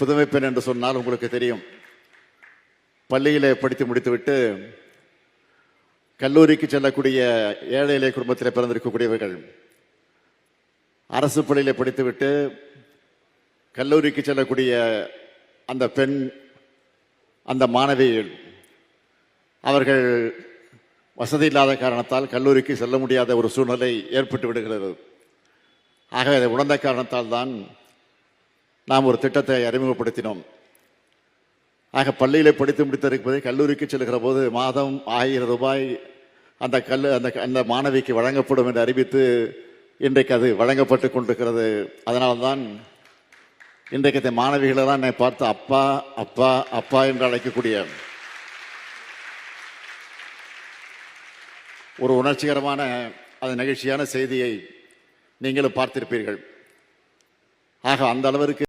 புதுமை பெண் என்று சொன்னால் உங்களுக்கு தெரியும். பள்ளியில் படித்து முடித்துவிட்டு கல்லூரிக்கு செல்லக்கூடிய ஏழை இலை குடும்பத்தில் பிறந்திருக்கக்கூடியவர்கள் அரசு பள்ளியில் படித்துவிட்டு கல்லூரிக்கு செல்லக்கூடிய அந்த பெண் அந்த மாணவிகள் அவர்கள் வசதி இல்லாத காரணத்தால் கல்லூரிக்கு செல்ல முடியாத ஒரு சூழ்நிலை ஏற்பட்டு விடுகிறது. ஆக அதை உணர்ந்த காரணத்தால் தான் நாம் ஒரு திட்டத்தை அறிமுகப்படுத்தினோம். ஆக பள்ளியில் படித்து முடித்திருப்பதை கல்லூரிக்கு செல்கிற போது மாதம் ஆயிரம் ரூபாய் அந்த கல் அந்த அந்த மாணவிக்கு வழங்கப்படும் என்று அறிவித்து இன்றைக்கு அது வழங்கப்பட்டு கொண்டிருக்கிறது. அதனால்தான் இன்றைக்கு இந்த மாணவிகளெல்லாம் என்னை பார்த்து அப்பா அப்பா அப்பா என்று அழைக்கக்கூடிய ஒரு உணர்ச்சிகரமான அது நிகழ்ச்சியான செய்தியை நீங்களும் பார்த்திருப்பீர்கள். ஆக அந்த அளவிற்கு